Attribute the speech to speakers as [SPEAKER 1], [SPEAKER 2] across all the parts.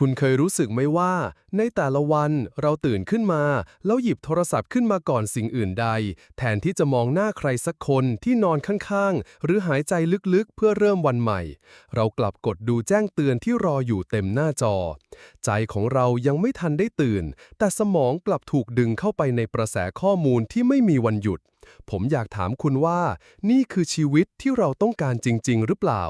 [SPEAKER 1] คุณเคยรู้สึกไหมว่า ในแต่ละวันเราตื่นขึ้นมา แล้วหยิบโทรศัพท์ขึ้นมาก่อนสิ่งอื่นใด แทนที่จะมองหน้าใครสักคนที่นอนข้างๆ หรือหายใจลึกๆ เพื่อเริ่มวันใหม่ เรากลับกดดูแจ้งเตือนที่รออยู่เต็มหน้าจอ ใจของเรายังไม่ทันได้ตื่น แต่สมองกลับถูกดึงเข้าไปในประแสข้อมูลที่ไม่มีวันหยุด ผมอยากถามคุณว่า นี่คือชีวิตที่เราต้องการจริง ๆ หรือเปล่า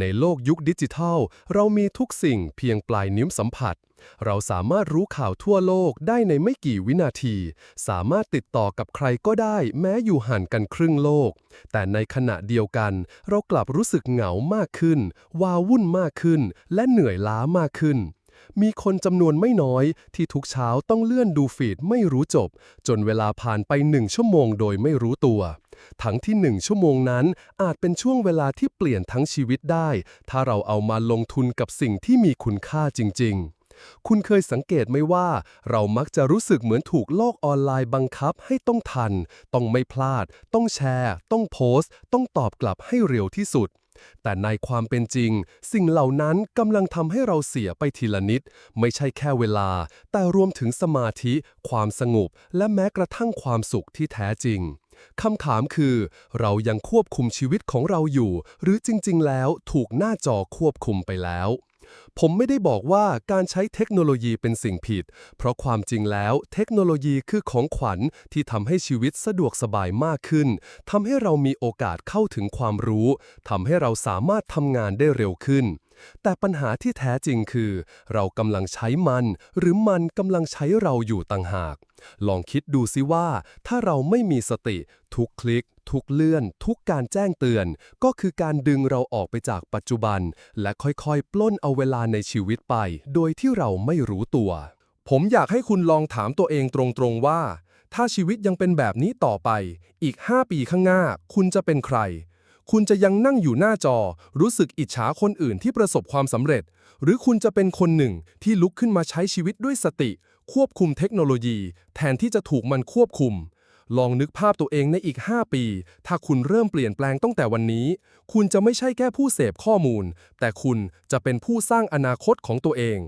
[SPEAKER 1] ในโลกยุคดิจิทัล เรามีทุกสิ่งเพียงปลายนิ้วสัมผัส เราสามารถรู้ข่าวทั่วโลกได้ในไม่กี่วินาที สามารถติดต่อกับใครก็ได้ แม้อยู่ห่างกันครึ่งโลก แต่ในขณะเดียวกัน เรากลับรู้สึกเหงามากขึ้น วาวุ่นมากขึ้น และเหนื่อยล้ามากขึ้น มีคนจำนวนไม่น้อยที่ทุกเช้าต้องเลื่อนดูฟีดไม่รู้จบ จนเวลาผ่านไปหนึ่งชั่วโมงโดยไม่รู้ตัว ทั้งที่หนึ่งชั่วโมงนั้นอาจเป็นช่วงเวลาที่เปลี่ยนทั้งชีวิตได้ ถ้าเราเอามาลงทุนกับสิ่งที่มีคุณค่าจริง ๆคุณเคยสังเกตไหมว่า เรามักจะรู้สึกเหมือนถูกโลกออนไลน์บังคับให้ต้องทัน ต้องไม่พลาด ต้องแชร์ ต้องโพสต์ ต้องตอบกลับให้เร็วที่สุด แต่ในความเป็นจริง สิ่งเหล่านั้นกำลังทำให้เราเสียไปทีละนิด ไม่ใช่แค่เวลา แต่รวมถึงสมาธิ ความสงบ และแม้กระทั่งความสุขที่แท้จริงคำถามคือ เรายังควบคุมชีวิตของเราอยู่ หรือจริง ๆ แล้วถูกหน้าจอควบคุมไปแล้ว ผมไม่ได้บอกว่าการใช้เทคโนโลยีเป็นสิ่งผิด เพราะความจริงแล้วเทคโนโลยีคือของขวัญที่ทำให้ชีวิตสะดวกสบายมากขึ้นทำให้เรามีโอกาสเข้าถึงความรู้ทำให้เราสามารถทำงานได้เร็วขึ้น แต่ปัญหาที่แท้จริงคือ เรากำลังใช้มัน หรือมันกำลังใช้เราอยู่ต่างหาก ลองคิดดูสิว่า ถ้าเราไม่มีสติ ทุกคลิก ทุกเลื่อน ทุกการแจ้งเตือน ก็คือการดึงเราออกไปจากปัจจุบัน และค่อยๆ ปล้นเอาเวลาในชีวิตไป โดยที่เราไม่รู้ตัว ผมอยากให้คุณลองถามตัวเองตรงๆว่าถ้าชีวิตยังเป็นแบบนี้ต่อไป อีก 5 ปีข้างหน้า คุณจะเป็นใคร คุณจะยังนั่งอยู่หน้าจอ รู้สึกอิจฉาคนอื่นที่ประสบความสำเร็จ หรือคุณจะเป็นคนหนึ่งที่ลุกขึ้นมาใช้ชีวิตด้วยสติ ควบคุมเทคโนโลยี แทนที่จะถูกมันควบคุม ลองนึกภาพตัวเองในอีก 5 ปี ถ้าคุณเริ่มเปลี่ยนแปลงตั้งแต่วันนี้ คุณจะไม่ใช่แค่ผู้เสพข้อมูล แต่คุณจะเป็นผู้สร้างอนาคตของตัวเอง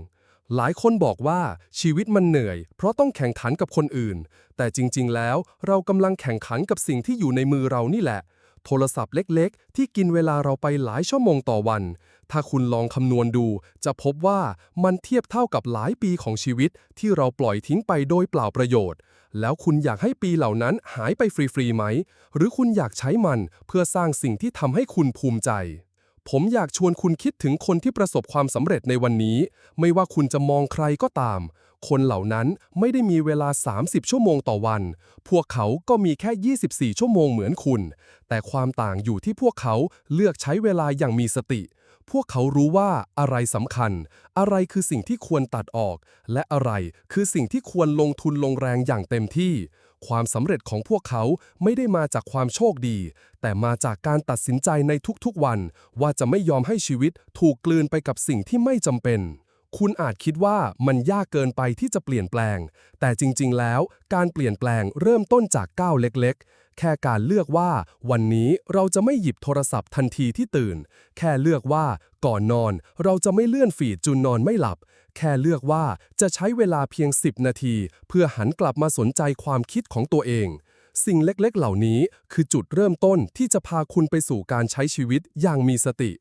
[SPEAKER 1] หลายคนบอกว่าชีวิตมันเหนื่อย เพราะต้องแข่งขันกับคนอื่น แต่จริงๆ แล้วเรากำลังแข่งขันกับสิ่งที่อยู่ในมือเรานี่แหละ โทรศัพท์เล็กๆ ที่กินเวลาเราไปหลายชั่วโมงต่อวัน ถ้าคุณลองคำนวณดู จะพบว่ามันเทียบเท่ากับหลายปีของชีวิตที่เราปล่อยทิ้งไปโดยเปล่าประโยชน์ แล้วคุณอยากให้ปีเหล่านั้นหายไปฟรีๆไหม หรือคุณอยากใช้มันเพื่อสร้างสิ่งที่ทำให้คุณภูมิใจ ผมอยากชวนคุณคิดถึงคนที่ประสบความสำเร็จในวันนี้ ไม่ว่าคุณจะมองใครก็ตาม คนเหล่านั้นไม่ได้มีเวลา 30 ชั่วโมงต่อวัน พวกเขาก็มีแค่ 24 ชั่วโมงเหมือนคุณ แต่ความต่างอยู่ที่พวกเขาเลือกใช้เวลาอย่างมีสติ พวกเขารู้ว่าอะไรสำคัญ อะไรคือสิ่งที่ควรตัดออก และอะไรคือสิ่งที่ควรลงทุนลงแรงอย่างเต็มที่ ความสำเร็จของพวกเขาไม่ได้มาจากความโชคดี แต่มาจากการตัดสินใจในทุกๆวัน ว่าจะไม่ยอมให้ชีวิตถูกกลืนไปกับสิ่งที่ไม่จำเป็น คุณอาจคิดว่ามันยากเกินไปที่จะเปลี่ยนแปลง แต่จริงๆ แล้ว การเปลี่ยนแปลงเริ่มต้นจากก้าวเล็กๆแค่การเลือกว่า วันนี้เราจะไม่หยิบโทรศัพท์ทันทีที่ตื่น แค่เลือกว่า ก่อนนอน เราจะไม่เลื่อนฟีดจนนอนไม่หลับ แค่เลือกว่าจะใช้เวลาเพียง 10 นาที เพื่อหันกลับมาสนใจความคิดของตัวเอง สิ่งเล็กๆ เหล่านี้คือจุดเริ่มต้นที่จะพาคุณไปสู่การใช้ชีวิตอย่างมีสติ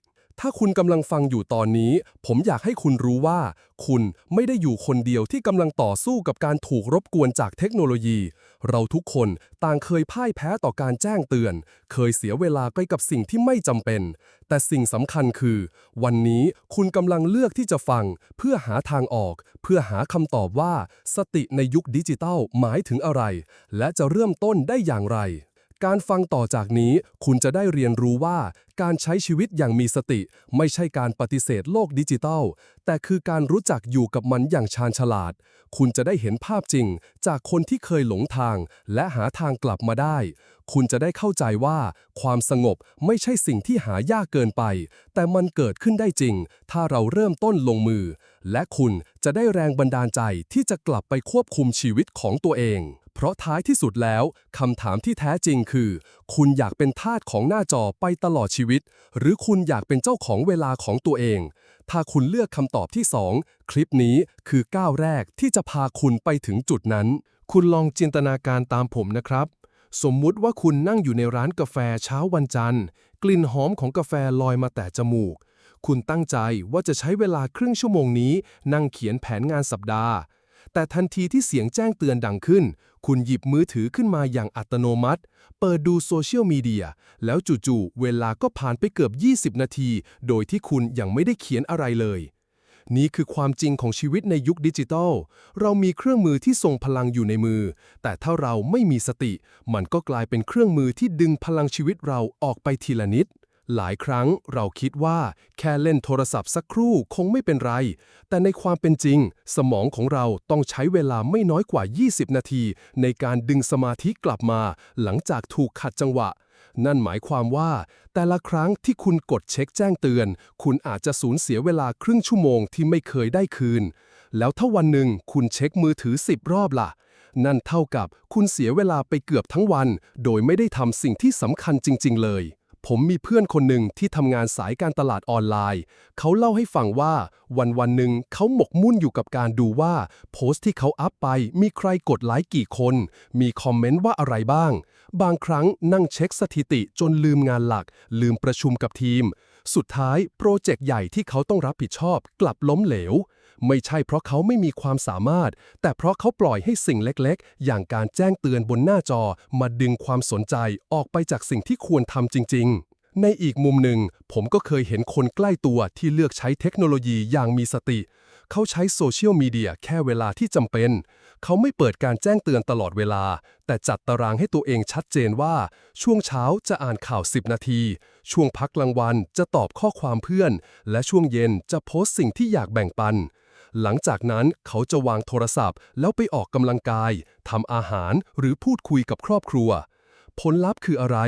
[SPEAKER 1] ถ้าคุณกำลังฟังอยู่ตอนนี้ ผมอยากให้คุณรู้ว่า คุณไม่ได้อยู่คนเดียวที่กำลังต่อสู้กับการถูกรบกวนจากเทคโนโลยี เราทุกคนต่างเคยพ่ายแพ้ต่อการแจ้งเตือน เคยเสียเวลาไปกับสิ่งที่ไม่จำเป็น แต่สิ่งสำคัญคือ วันนี้คุณกำลังเลือกที่จะฟัง เพื่อหาทางออก เพื่อหาคำตอบว่า สติในยุคดิจิทัลหมายถึงอะไร และจะเริ่มต้นได้อย่างไร การฟังต่อจากนี้คุณจะได้เรียนรู้ว่า การใช้ชีวิตอย่างมีสติ ไม่ใช่การปฏิเสธโลกดิจิทัล แต่คือการรู้จักอยู่กับมันอย่างชาญฉลาด คุณจะได้เห็นภาพจริง จากคนที่เคยหลงทาง และหาทางกลับมาได้ คุณจะได้เข้าใจว่า ความสงบไม่ใช่สิ่งที่หายากเกินไป แต่มันเกิดขึ้นได้จริง ถ้าเราเริ่มต้นลงมือ และคุณจะได้แรงบันดาลใจที่จะกลับไปควบคุมชีวิตของตัวเอง เพราะท้ายที่สุดแล้วคำถามที่แท้จริงคือ คุณอยากเป็นทาสของหน้าจอไปตลอดชีวิต หรือคุณอยากเป็นเจ้าของเวลาของตัวเอง ถ้าคุณเลือกคำตอบที่ 2 คลิปนี้คือก้าวแรกที่จะพาคุณไปถึงจุดนั้น คุณลองจินตนาการตามผมนะครับ สมมุติว่าคุณนั่งอยู่ในร้านกาแฟเช้าวันจันทร์ กลิ่นหอมของกาแฟลอยมาแต่จมูก คุณตั้งใจว่าจะใช้เวลาครึ่งชั่วโมงนี้ นั่งเขียนแผนงานสัปดาห์แต่ทันทีที่เสียงแจ้งเตือนดังขึ้น คุณหยิบมือถือขึ้นมาอย่างอัตโนมัติ เปิดดูโซเชียลมีเดีย แล้วจู่ๆ เวลาก็ผ่านไปเกือบ 20 นาที โดยที่คุณยังไม่ได้เขียนอะไรเลย นี่คือความจริงของชีวิตในยุคดิจิทัล เรามีเครื่องมือที่ทรงพลังอยู่ในมือ แต่ถ้าเราไม่มีสติ มันก็กลายเป็นเครื่องมือที่ดึงพลังชีวิตเราออกไปทีละนิด หลายครั้งเราคิดว่าแค่เล่นโทรศัพท์สักครู่คงไม่เป็นไร แต่ในความเป็นจริง สมองของเราต้องใช้เวลาไม่น้อยกว่า 20 นาที ในการดึงสมาธิกลับมา หลังจากถูกขัดจังหวะ นั่นหมายความว่า แต่ละครั้งที่คุณกดเช็คแจ้งเตือน คุณอาจจะสูญเสียเวลาครึ่งชั่วโมงที่ไม่เคยได้คืน แล้วถ้าวันหนึ่งคุณเช็คมือถือ 10 รอบล่ะนั่นเท่ากับคุณเสียเวลาไปเกือบทั้งวัน โดยไม่ได้ทำสิ่งที่สำคัญจริง ๆ เลย ผมมีเพื่อนคนหนึ่งที่ทำงานสายการตลาดออนไลน์ เขาเล่าให้ฟังว่าวันวันหนึ่งเขาหมกมุ่นอยู่กับการดูว่า โพสต์ที่เขาอัพไปมีใครกดไลค์กี่คน มีคอมเมนต์ว่าอะไรบ้าง บางครั้งนั่งเช็คสถิติจนลืมงานหลัก ลืมประชุมกับทีม สุดท้ายโปรเจกต์ใหญ่ที่เขาต้องรับผิดชอบกลับล้มเหลว ไม่ใช่เพราะเขาไม่มีความสามารถ แต่เพราะเขาปล่อยให้สิ่งเล็กๆ อย่างการแจ้งเตือนบนหน้าจอ มาดึงความสนใจออกไปจากสิ่งที่ควรทำจริง ๆในอีกมุมหนึ่ง ผมก็เคยเห็นคนใกล้ตัวที่เลือกใช้เทคโนโลยีอย่างมีสติ เขาใช้โซเชียลมีเดียแค่เวลาที่จำเป็น เขาไม่เปิดการแจ้งเตือนตลอดเวลา แต่จัดตารางให้ตัวเองชัดเจนว่า ช่วงเช้าจะอ่านข่าว 10 นาที ช่วงพักกลางวันจะตอบข้อความเพื่อน และช่วงเย็นจะโพสต์สิ่งที่อยากแบ่งปัน หลังจากนั้นเขาจะวางโทรศัพท์ แล้วไปออกกำลังกายทำอาหารหรือพูดคุยกับครอบครัว ผลลัพธ์คืออะไร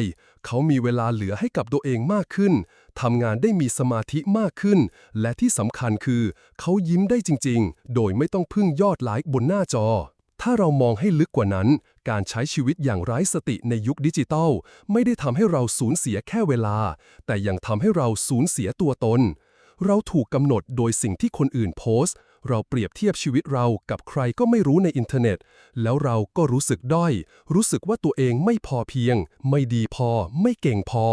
[SPEAKER 1] เขามีเวลาเหลือให้กับตัวเองมากขึ้นทำงานได้มีสมาธิมากขึ้น และที่สำคัญคือ เขายิ้มได้จริง ๆ โดยไม่ต้องพึ่งยอดไลค์บนหน้าจอ ถ้าเรามองให้ลึกกว่านั้น การใช้ชีวิตอย่างไร้สติในยุคดิจิทัลไม่ได้ทำให้เราสูญเสียแค่เวลา แต่ยังทำให้เราสูญเสียตัวตน เราถูกกำหนดโดยสิ่งที่คนอื่นโพสต์ เราเปรียบเทียบชีวิตเรากับใครก็ไม่รู้ในอินเทอร์เน็ต แล้วเราก็รู้สึกด้อย รู้สึกว่าตัวเองไม่พอเพียง ไม่ดีพอ ไม่เก่งพอ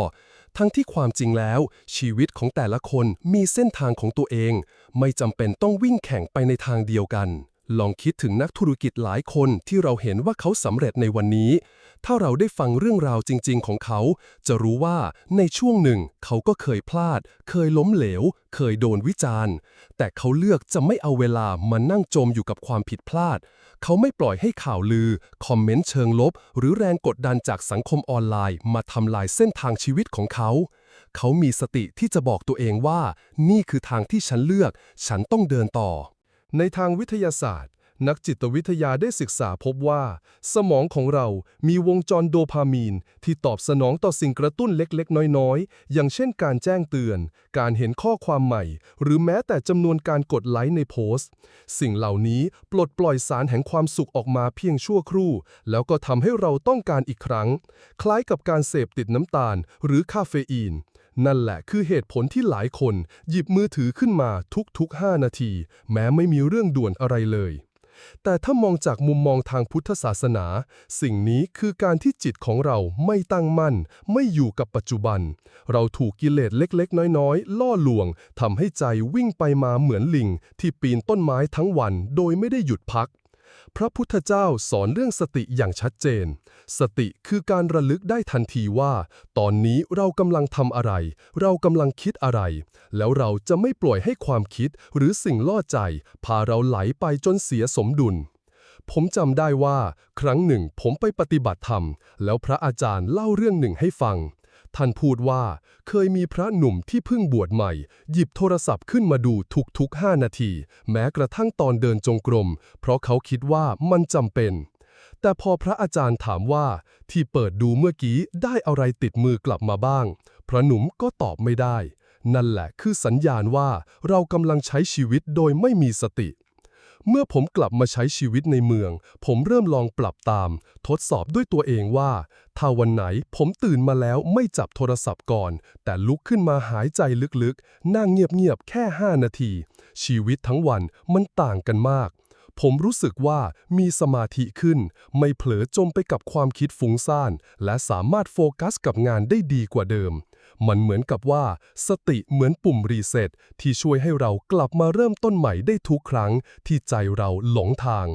[SPEAKER 1] ทั้งที่ความจริงแล้ว ชีวิตของแต่ละคนมีเส้นทางของตัวเอง ไม่จำเป็นต้องวิ่งแข่งไปในทางเดียวกัน ลองคิดถึงนักธุรกิจหลายคนที่เราเห็นว่าเขาสำเร็จในวันนี้ ถ้าเราได้ฟังเรื่องราวจริง ๆ ของเขา จะรู้ว่าในช่วงหนึ่งเขาก็เคยพลาด เคยล้มเหลว เคยโดนวิจารณ์ แต่เขาเลือกจะไม่เอาเวลามานั่งจมอยู่กับความผิดพลาด เขาไม่ปล่อยให้ข่าวลือ คอมเมนต์เชิงลบ หรือแรงกดดันจากสังคมออนไลน์ มาทำลายเส้นทางชีวิตของเขาเขามีสติที่จะบอกตัวเองว่า นี่คือทางที่ฉันเลือก ฉันต้องเดินต่อ ในทางวิทยาศาสตร์ นักจิตวิทยาได้ศึกษาพบว่า สมองของเรามีวงจรโดพามีน ที่ตอบสนองต่อสิ่งกระตุ้นเล็กๆ น้อยๆ อย่างเช่นการแจ้งเตือน การเห็นข้อความใหม่ หรือแม้แต่จำนวนการกดไลค์ในโพสต์ สิ่งเหล่านี้ปลดปล่อยสารแห่งความสุขออกมาเพียงชั่วครู่ แล้วก็ทำให้เราต้องการอีกครั้ง คล้ายกับการเสพติดน้ำตาล หรือคาเฟอีน นั่นแหละคือเหตุผลที่หลายคนหยิบมือถือขึ้นมาทุกๆ 5 นาที แม้ไม่มีเรื่องด่วนอะไรเลย แต่ถ้ามองจากมุมมองทางพุทธศาสนา สิ่งนี้คือการที่จิตของเราไม่ตั้งมั่น ไม่อยู่กับปัจจุบัน เราถูกกิเลสเล็กๆ น้อยๆ ล่อลวงทำให้ใจวิ่งไปมาเหมือนลิง ที่ปีนต้นไม้ทั้งวันโดยไม่ได้หยุดพัก พระพุทธเจ้าสอนเรื่องสติอย่างชัดเจน สติคือการระลึกได้ทันทีว่า ตอนนี้เรากำลังทำอะไร เรากำลังคิดอะไร แล้วเราจะไม่ปล่อยให้ความคิดหรือสิ่งล่อใจ พาเราไหลไปจนเสียสมดุลผมจำได้ว่า ครั้งหนึ่งผมไปปฏิบัติธรรม แล้วพระอาจารย์เล่าเรื่องหนึ่งให้ฟัง ท่านพูดว่า เคยมีพระหนุ่มที่เพิ่งบวชใหม่ หยิบโทรศัพท์ขึ้นมาดูทุกๆ5นาที แม้กระทั่งตอนเดินจงกรม เพราะเขาคิดว่ามันจำเป็น แต่พอพระอาจารย์ถามว่า ที่เปิดดูเมื่อกี้ได้อะไรติดมือกลับมาบ้าง พระหนุ่มก็ตอบไม่ได้ นั่นแหละคือสัญญาณว่าเรากำลังใช้ชีวิตโดยไม่มีสติ เมื่อผมกลับมาใช้ชีวิตในเมือง ผมเริ่มลองปรับตาม ทดสอบด้วยตัวเองว่า ถ้าวันไหนผมตื่นมาแล้วไม่จับโทรศัพท์ก่อน แต่ลุกขึ้นมาหายใจลึกๆ นั่งเงียบๆ แค่ 5 นาที ชีวิตทั้งวันมันต่างกันมาก ผมรู้สึกว่ามีสมาธิขึ้น ไม่เผลอจมไปกับความคิดฟุ้งซ่าน และสามารถโฟกัสกับงานได้ดีกว่าเดิม มันเหมือนกับว่า สติเหมือนปุ่มรีเซ็ตที่ช่วยให้เรากลับมาเริ่มต้นใหม่ได้ทุกครั้งที่ใจเราหลงทาง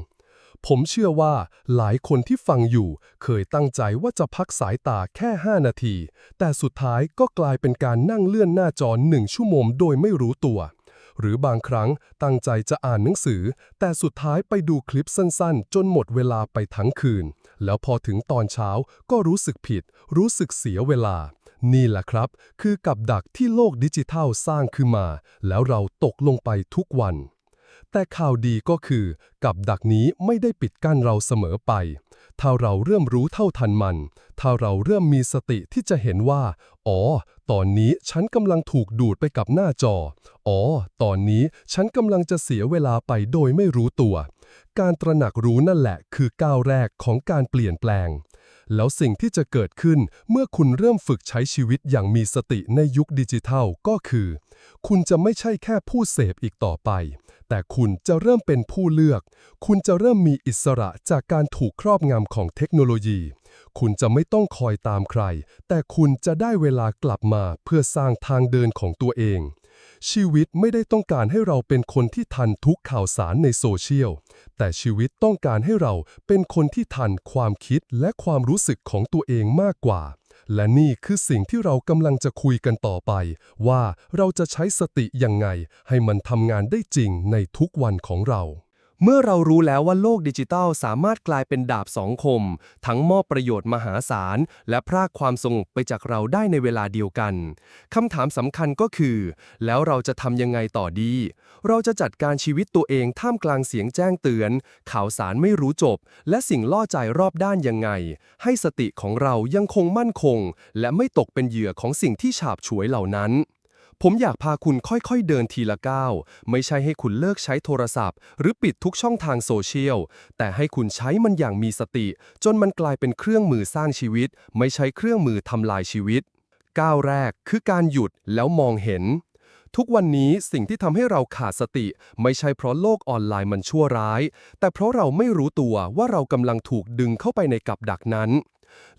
[SPEAKER 1] ผมเชื่อว่าหลายคนที่ฟังอยู่ เคยตั้งใจว่าจะพักสายตาแค่ 5 นาที แต่สุดท้ายก็กลายเป็นการนั่งเลื่อนหน้าจอหนึ่งชั่วโมงโดยไม่รู้ตัว หรือบางครั้งตั้งใจจะอ่านหนังสือ แต่สุดท้ายไปดูคลิปสั้นๆ จนหมดเวลาไปทั้งคืน แล้วพอถึงตอนเช้าก็รู้สึกผิด รู้สึกเสียเวลา นี่แหละครับ คือกับดักที่โลกดิจิทัลสร้างขึ้นมา แล้วเราตกลงไปทุกวัน แต่ข่าวดีก็คือ กับดักนี้ไม่ได้ปิดกั้นเราเสมอไป ถ้าเราเริ่มรู้เท่าทันมัน ถ้าเราเริ่มมีสติที่จะเห็นว่า อ๋อ ตอนนี้ฉันกำลังถูกดูดไปกับหน้าจอ อ๋อ ตอนนี้ฉันกำลังจะเสียเวลาไปโดยไม่รู้ตัว การตระหนักรู้นั่นแหละคือก้าวแรกของการเปลี่ยนแปลง แล้วสิ่งที่จะเกิดขึ้นเมื่อคุณเริ่มฝึกใช้ชีวิตอย่างมีสติในยุคดิจิทัลก็คือ คุณจะไม่ใช่แค่ผู้เสพอีกต่อไป แต่คุณจะเริ่มเป็นผู้เลือก คุณจะเริ่มมีอิสระจากการถูกครอบงำของเทคโนโลยี คุณจะไม่ต้องคอยตามใคร แต่คุณจะได้เวลากลับมาเพื่อสร้างทางเดินของตัวเอง ชีวิตไม่ได้ต้องการให้เราเป็นคนที่ทันทุกข่าวสารในโซเชียล แต่ชีวิตต้องการให้เราเป็นคนที่ทันความคิดและความรู้สึกของตัวเองมากกว่า และนี่คือสิ่งที่เรากำลังจะคุยกันต่อไป ว่าเราจะใช้สติยังไง ให้มันทำงานได้จริงในทุกวันของเรา
[SPEAKER 2] เมื่อเรารู้แล้วว่าโลกดิจิทัลสามารถกลายเป็นดาบสองคม ทั้งมอบประโยชน์มหาศาล และพรากความสงบไปจากเราได้ในเวลาเดียวกันคำถามสำคัญก็คือ แล้วเราจะทำยังไงต่อดี เราจะจัดการชีวิตตัวเองท่ามกลางเสียงแจ้งเตือน ข่าวสารไม่รู้จบ และสิ่งล่อใจรอบด้านยังไง ให้สติของเรายังคงมั่นคง และไม่ตกเป็นเหยื่อของสิ่งที่ฉาบฉวยเหล่านั้น ผมอยากพาคุณค่อยๆเดินทีละก้าว ไม่ใช่ให้คุณเลิกใช้โทรศัพท์ หรือปิดทุกช่องทางโซเชียล แต่ให้คุณใช้มันอย่างมีสติ จนมันกลายเป็นเครื่องมือสร้างชีวิต ไม่ใช่เครื่องมือทำลายชีวิต ก้าวแรกคือการหยุดแล้วมองเห็น ทุกวันนี้สิ่งที่ทำให้เราขาดสติ ไม่ใช่เพราะโลกออนไลน์มันชั่วร้าย แต่เพราะเราไม่รู้ตัวว่าเรากำลังถูกดึงเข้าไปในกับดักนั้น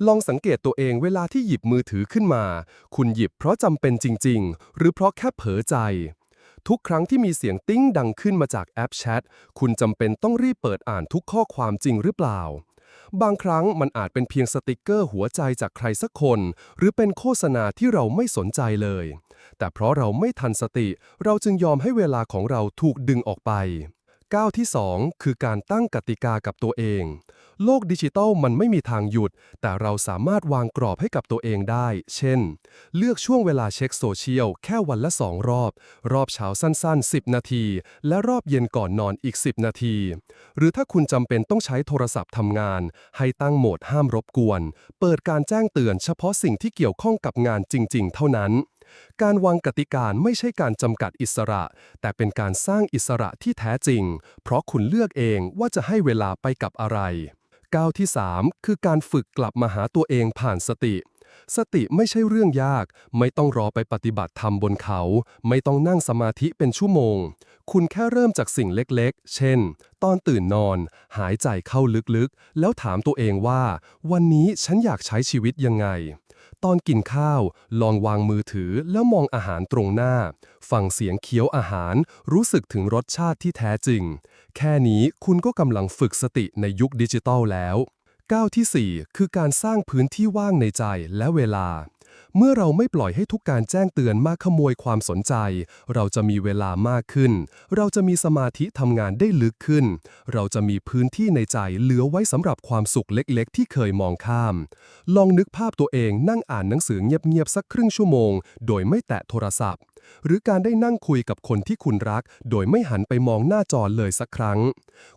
[SPEAKER 2] ลองสังเกตตัวเองเวลาที่หยิบมือถือขึ้นมา คุณหยิบเพราะจำเป็นจริง ๆ หรือเพราะแค่เผลอใจ ทุกครั้งที่มีเสียงติ้งดังขึ้นมาจากแอปแชท คุณจำเป็นต้องรีบเปิดอ่านทุกข้อความจริงหรือเปล่า บางครั้งมันอาจเป็นเพียงสติกเกอร์หัวใจจากใครสักคน หรือเป็นโฆษณาที่เราไม่สนใจเลย แต่เพราะเราไม่ทันสติ เราจึงยอมให้เวลาของเราถูกดึงออกไป ก้าวที่ 2 คือการตั้งกติกากับตัวเอง โลกดิจิทัลมันไม่มีทางหยุด แต่เราสามารถวางกรอบให้กับตัวเองได้ เช่น เลือกช่วงเวลาเช็คโซเชียลแค่วันละ 2 รอบ รอบเช้าสั้น ๆ 10 นาที และรอบเย็นก่อนนอนอีก 10 นาที หรือถ้าคุณจำเป็นต้องใช้โทรศัพท์ทำงาน ให้ตั้งโหมดห้ามรบกวน เปิดการแจ้งเตือนเฉพาะสิ่งที่เกี่ยวข้องกับงานจริง ๆ เท่านั้น การวางกติกาไม่ใช่การจำกัดอิสระ แต่เป็นการสร้างอิสระที่แท้จริง เพราะคุณเลือกเองว่าจะให้เวลาไปกับอะไรก้าวที่ 3 คือการฝึกกลับมาหาตัวเองผ่านสติ สติไม่ใช่เรื่องยาก ไม่ต้องรอไปปฏิบัติธรรมบนเขา ไม่ต้องนั่งสมาธิเป็นชั่วโมง คุณแค่เริ่มจากสิ่งเล็กๆ เช่น ตอนตื่นนอน หายใจเข้าลึกๆ แล้วถามตัวเองว่า วันนี้ฉันอยากใช้ชีวิตยังไง ตอนกินข้าว ลองวางมือถือแล้วมองอาหารตรงหน้า ฟังเสียงเคี้ยวอาหาร รู้สึกถึงรสชาติที่แท้จริง แค่นี้คุณก็กำลังฝึกสติในยุคดิจิทัลแล้ว ก้าวทีสี่ 4 คือการสร้างพื้นที่ว่างในใจและเวลา เมื่อเราไม่ปล่อยให้ทุกการแจ้งเตือนมาขโมยความสนใจ เราจะมีเวลามากขึ้น เราจะมีสมาธิทำงานได้ลึกขึ้น เราจะมีพื้นที่ในใจเหลือไว้สำหรับความสุขเล็กๆ ที่เคยมองข้าม ลองนึกภาพตัวเองนั่งอ่านหนังสือเงียบๆสักครึ่งชั่วโมง โดยไม่แตะโทรศัพท์ หรือการได้นั่งคุยกับคนที่คุณรัก โดยไม่หันไปมองหน้าจอเลยสักครั้ง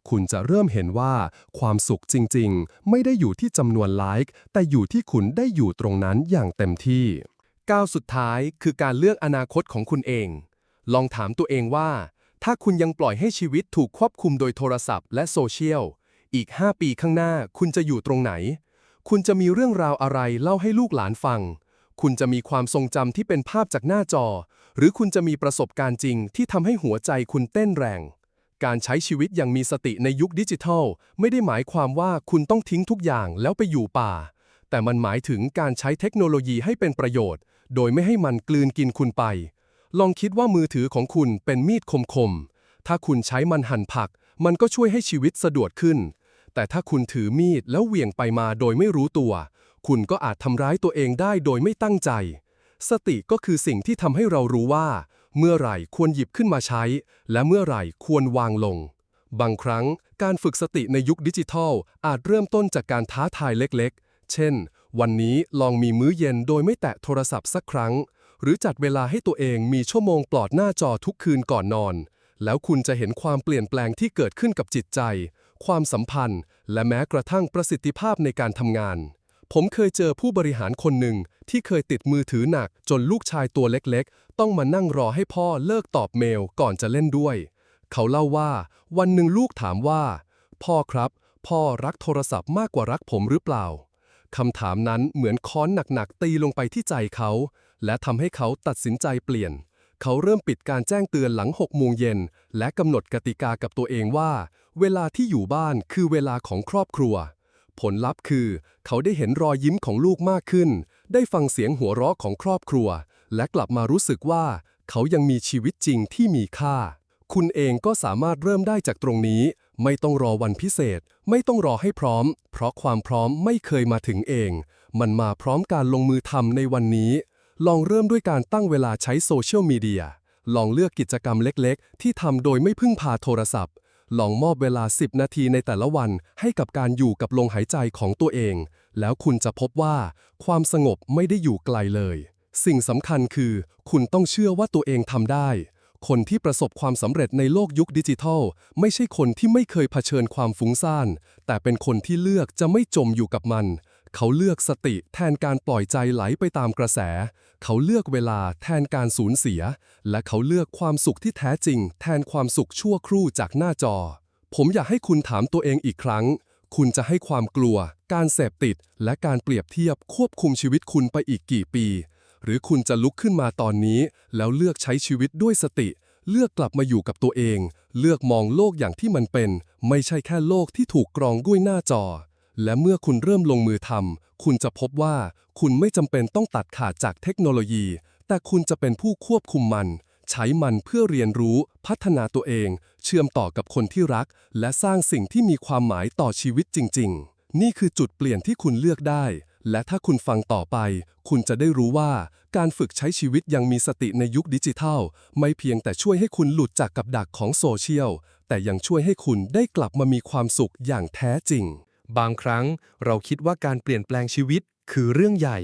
[SPEAKER 2] คุณจะเริ่มเห็นว่า ความสุขจริงๆ ไม่ได้อยู่ที่จำนวนไลค์แต่อยู่ที่คุณได้อยู่ตรงนั้นอย่างเต็มที่ก้าวสุดท้ายคือการเลือกอนาคตของคุณเอง ลองถามตัวเองว่า ถ้าคุณยังปล่อยให้ชีวิตถูกควบคุมโดยโทรศัพท์และโซเชียล อีก 5 ปีข้างหน้าคุณจะอยู่ตรงไหน คุณจะมีเรื่องราวอะไรเล่าให้ลูกหลานฟัง คุณจะมีความทรงจำที่เป็นภาพจากหน้าจอ หรือคุณจะมีประสบการณ์จริงที่ทำให้หัวใจคุณเต้นแรง การใช้ชีวิตอย่างมีสติในยุคดิจิทัล ไม่ได้หมายความว่าคุณต้องทิ้งทุกอย่างแล้วไปอยู่ป่า แต่มันหมายถึงการใช้เทคโนโลยีให้เป็นประโยชน์ โดยไม่ให้มันกลืนกินคุณไป ลองคิดว่ามือถือของคุณเป็นมีดคมๆ ถ้าคุณใช้มันหั่นผัก มันก็ช่วยให้ชีวิตสะดวกขึ้น แต่ถ้าคุณถือมีดแล้วเหวี่ยงไปมาโดยไม่รู้ตัว คุณก็อาจทำร้ายตัวเองได้โดยไม่ตั้งใจ สติก็คือสิ่งที่ทำให้เรารู้ว่า เมื่อไหร่ควรหยิบขึ้นมาใช้ และเมื่อไหร่ควรวางลง บางครั้งการฝึกสติในยุคดิจิทัล อาจเริ่มต้นจากการท้าทายเล็กๆ เช่น วันนี้ลองมีมื้อเย็นโดยไม่แตะโทรศัพท์สักครั้ง หรือจัดเวลาให้ตัวเองมีชั่วโมงปลอดหน้าจอทุกคืนก่อนนอน แล้วคุณจะเห็นความเปลี่ยนแปลงที่เกิดขึ้นกับจิตใจ ความสัมพันธ์ และแม้กระทั่งประสิทธิภาพในการทำงาน ผมเคยเจอผู้บริหารคนหนึ่งที่เคยติดมือถือหนักจนลูกชายตัวเล็กๆ ต้องมานั่งรอให้พ่อเลิกตอบเมลก่อนจะเล่นด้วย เขาเล่าว่าวันหนึ่งลูกถามว่า พ่อครับ พ่อรักโทรศัพท์มากกว่ารักผมหรือเปล่าคำถามนั้นเหมือนค้อนหนักๆตีลงไปที่ใจเขา และทำให้เขาตัดสินใจเปลี่ยน เขาเริ่มปิดการแจ้งเตือนหลัง6โมงเย็นและกำหนดกติกากับตัวเองว่า เวลาที่อยู่บ้านคือเวลาของครอบครัว ผลลัพธ์คือ เขาได้เห็นรอยยิ้มของลูกมากขึ้น ได้ฟังเสียงหัวเราะของครอบครัว และกลับมารู้สึกว่า เขายังมีชีวิตจริงที่มีค่า คุณเองก็สามารถเริ่มได้จากตรงนี้ ไม่ต้องรอวันพิเศษ ไม่ต้องรอให้พร้อม เพราะความพร้อมไม่เคยมาถึงเอง มันมาพร้อมการลงมือทำในวันนี้ ลองเริ่มด้วยการตั้งเวลาใช้โซเชียลมีเดียลองเลือกกิจกรรมเล็กๆ ที่ทำโดยไม่พึ่งพาโทรศัพท์ ลองมอบเวลา 10 นาทีในแต่ละวันให้กับการอยู่กับลมหายใจของตัวเอง แล้วคุณจะพบว่า ความสงบไม่ได้อยู่ไกลเลย สิ่งสำคัญคือ คุณต้องเชื่อว่าตัวเองทำได้ คนที่ประสบความสำเร็จในโลกยุคดิจิทัล ไม่ใช่คนที่ไม่เคยเผชิญความฟุ้งซ่าน แต่เป็นคนที่เลือกจะไม่จมอยู่กับมัน เขาเลือกสติแทนการปล่อยใจไหลไปตามกระแส เขาเลือกเวลาแทนการสูญเสีย และเขาเลือกความสุขที่แท้จริง แทนความสุขชั่วครู่จากหน้าจอ ผมอยากให้คุณถามตัวเองอีกครั้ง คุณจะให้ความกลัว การเสพติด และการเปรียบเทียบควบคุมชีวิตคุณไปอีกกี่ปี หรือคุณจะลุกขึ้นมาตอนนี้ แล้วเลือกใช้ชีวิตด้วยสติ เลือกกลับมาอยู่กับตัวเอง เลือกมองโลกอย่างที่มันเป็น ไม่ใช่แค่โลกที่ถูกกรองด้วยหน้าจอ และเมื่อคุณเริ่มลงมือทำคุณจะพบว่าคุณไม่จำเป็นต้องตัดขาดจากเทคโนโลยี แต่คุณจะเป็นผู้ควบคุมมัน ใช้มันเพื่อเรียนรู้ พัฒนาตัวเอง เชื่อมต่อกับคนที่รัก และสร้างสิ่งที่มีความหมายต่อชีวิตจริง ๆ นี่คือจุดเปลี่ยนที่คุณเลือกได้ และถ้าคุณฟังต่อไป คุณจะได้รู้ว่าการฝึกใช้ชีวิตยังมีสติในยุคดิจิทัล ไม่เพียงแต่ช่วยให้คุณหลุดจากกับดักของโซเชียล แต่ยังช่วยให้คุณได้กลับมามีความสุขอย่างแท้จริง บางครั้งเราคิดว่าการเปลี่ยนแปลงชีวิตคือเรื่องใหญ่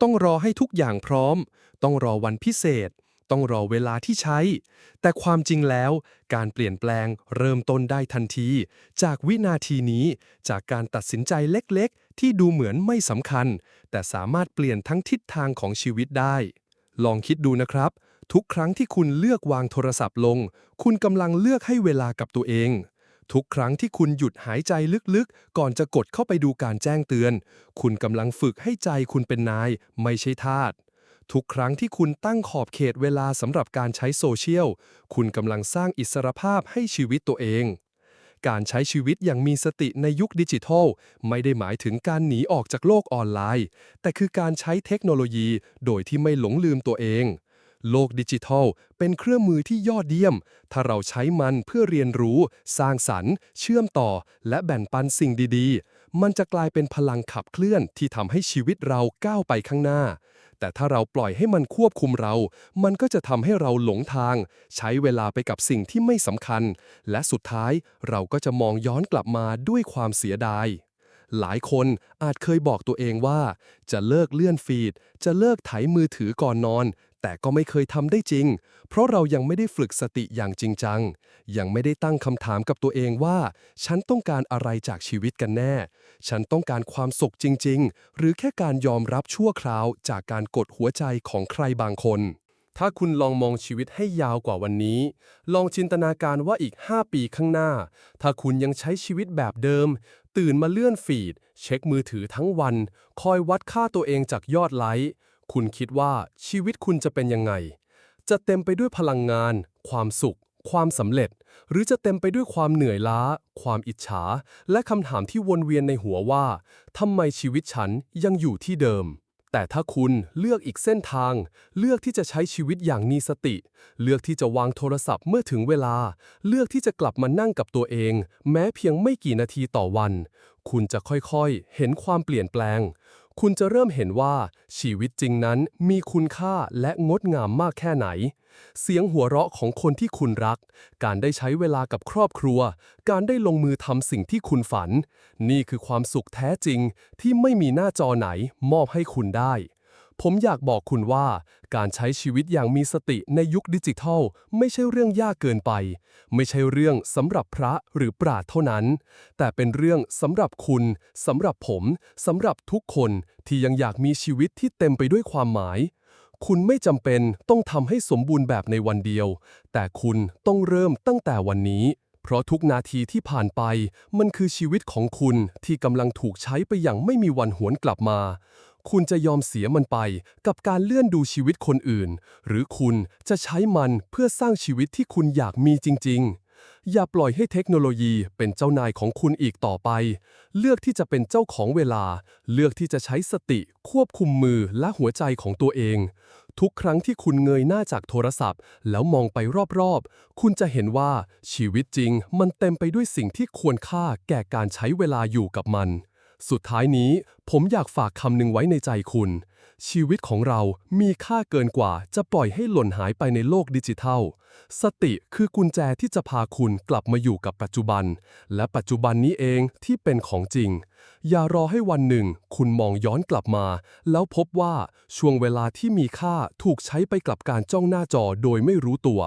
[SPEAKER 2] ต้องรอให้ทุกอย่างพร้อม ต้องรอวันพิเศษ ต้องรอเวลาที่ใช้ แต่ความจริงแล้ว การเปลี่ยนแปลงเริ่มต้นได้ทันที จากวินาทีนี้ จากการตัดสินใจเล็กๆ ที่ดูเหมือนไม่สำคัญ แต่สามารถเปลี่ยนทั้งทิศทางของชีวิตได้ ลองคิดดูนะครับ ทุกครั้งที่คุณเลือกวางโทรศัพท์ลง คุณกำลังเลือกให้เวลากับตัวเอง ทุกครั้งที่คุณหยุดหายใจลึกๆ ก่อนจะกดเข้าไปดูการแจ้งเตือน คุณกำลังฝึกให้ใจคุณเป็นนาย ไม่ใช่ทาสทุกครั้งที่คุณตั้งขอบเขตเวลาสำหรับการใช้โซเชียล คุณกำลังสร้างอิสรภาพให้ชีวิตตัวเอง การใช้ชีวิตอย่างมีสติในยุคดิจิทัล ไม่ได้หมายถึงการหนีออกจากโลกออนไลน์ แต่คือการใช้เทคโนโลยีโดยที่ไม่หลงลืมตัวเอง โลกดิจิทัล เป็นเครื่องมือที่ยอดเยี่ยม ถ้าเราใช้มันเพื่อเรียนรู้ สร้างสรรค์ เชื่อมต่อ และแบ่งปันสิ่งดีๆ มันจะกลายเป็นพลังขับเคลื่อนที่ทำให้ชีวิตเราก้าวไปข้างหน้า แต่ถ้าเราปล่อยให้มันควบคุมเรา มันก็จะทำให้เราหลงทาง ใช้เวลาไปกับสิ่งที่ไม่สำคัญ และสุดท้ายเราก็จะมองย้อนกลับมาด้วยความเสียดายหลายคนอาจเคยบอกตัวเองว่า จะเลิกเลื่อนฟีด จะเลิกไถมือถือก่อนนอน แต่ก็ไม่เคยทำได้จริง เพราะเรายังไม่ได้ฝึกสติอย่างจริงจัง ยังไม่ได้ตั้งคำถามกับตัวเองว่า ฉันต้องการอะไรจากชีวิตกันแน่ ฉันต้องการความสุขจริง ๆ หรือแค่การยอมรับชั่วคราวจากการกดหัวใจของใครบางคน
[SPEAKER 1] ถ้าคุณลองมองชีวิตให้ยาวกว่าวันนี้ ลองจินตนาการว่าอีก 5 ปีข้างหน้า ถ้าคุณยังใช้ชีวิตแบบเดิม ตื่นมาเลื่อนฟีด เช็คมือถือทั้งวัน คอยวัดค่าตัวเองจากยอดไลค์ คุณคิดว่าชีวิตคุณจะเป็นยังไง จะเต็มไปด้วยพลังงาน ความสุข ความสำเร็จ หรือจะเต็มไปด้วยความเหนื่อยล้า ความอิจฉา และคำถามที่วนเวียนในหัวว่าทำไมชีวิตฉันยังอยู่ที่เดิม แต่ถ้าคุณเลือกอีกเส้นทาง เลือกที่จะใช้ชีวิตอย่างมีสติ เลือกที่จะวางโทรศัพท์เมื่อถึงเวลา เลือกที่จะกลับมานั่งกับตัวเอง แม้เพียงไม่กี่นาทีต่อวัน คุณจะค่อยๆ เห็นความเปลี่ยนแปลง คุณจะเริ่มเห็นว่าชีวิตจริงนั้นมีคุณค่าและงดงามมากแค่ไหน เสียงหัวเราะของคนที่คุณรัก การได้ใช้เวลากับครอบครัว การได้ลงมือทำสิ่งที่คุณฝัน นี่คือความสุขแท้จริงที่ไม่มีหน้าจอไหนมอบให้คุณได้ ผมอยากบอกคุณว่า การใช้ชีวิตอย่างมีสติในยุคดิจิทัล ไม่ใช่เรื่องยากเกินไป ไม่ใช่เรื่องสำหรับพระหรือปราชญ์เท่านั้น แต่เป็นเรื่องสำหรับคุณสำหรับผมสำหรับทุกคนที่ยังอยากมีชีวิตที่เต็มไปด้วยความหมาย คุณไม่จำเป็นต้องทำให้สมบูรณ์แบบในวันเดียว แต่คุณต้องเริ่มตั้งแต่วันนี้ เพราะทุกนาทีที่ผ่านไป มันคือชีวิตของคุณที่กำลังถูกใช้ไปอย่างไม่มีวันหวนกลับมา คุณจะยอมเสียมันไปกับการเลื่อนดูชีวิตคนอื่น หรือคุณจะใช้มันเพื่อสร้างชีวิตที่คุณอยากมีจริง ๆ อย่าปล่อยให้เทคโนโลยีเป็นเจ้านายของคุณอีกต่อไป เลือกที่จะเป็นเจ้าของเวลา เลือกที่จะใช้สติควบคุมมือและหัวใจของตัวเอง ทุกครั้งที่คุณเงยหน้าจากโทรศัพท์ แล้วมองไปรอบๆ คุณจะเห็นว่าชีวิตจริง มันเต็มไปด้วยสิ่งที่ควรค่าแก่การใช้เวลาอยู่กับมัน สุดท้ายนี้ผมอยากฝากคำหนึ่งไว้ในใจคุณ ชีวิตของเรามีค่าเกินกว่าจะปล่อยให้หล่นหายไปในโลกดิจิทัล สติคือกุญแจที่จะพาคุณกลับมาอยู่กับปัจจุบัน และปัจจุบันนี้เองที่เป็นของจริง อย่ารอให้วันหนึ่ง คุณมองย้อนกลับมา แล้วพบว่าช่วงเวลาที่มีค่าถูกใช้ไปกับการจ้องหน้าจอโดยไม่รู้ตัว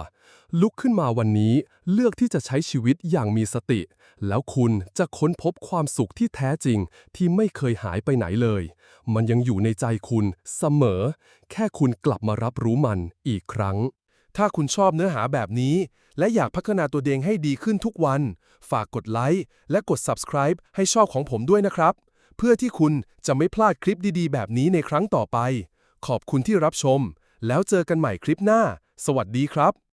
[SPEAKER 1] ลุกขึ้นมาวันนี้เลือกที่จะใช้ชีวิตอย่างมีสติ แล้วคุณจะค้นพบความสุขที่แท้จริง ที่ไม่เคยหายไปไหนเลย มันยังอยู่ในใจคุณเสมอ แค่คุณกลับมารับรู้มันอีกครั้ง
[SPEAKER 3] ถ้าคุณชอบเนื้อหาแบบนี้ และอยากพัฒนาตัวเองให้ดีขึ้นทุกวัน ฝากกดไลค์และกด subscribe ให้ช่องของผมด้วยนะครับ เพื่อที่คุณจะไม่พลาดคลิปดีๆ แบบนี้ในครั้งต่อไป ขอบคุณที่รับชม แล้วเจอกันใหม่คลิปหน้า สวัสดีครับ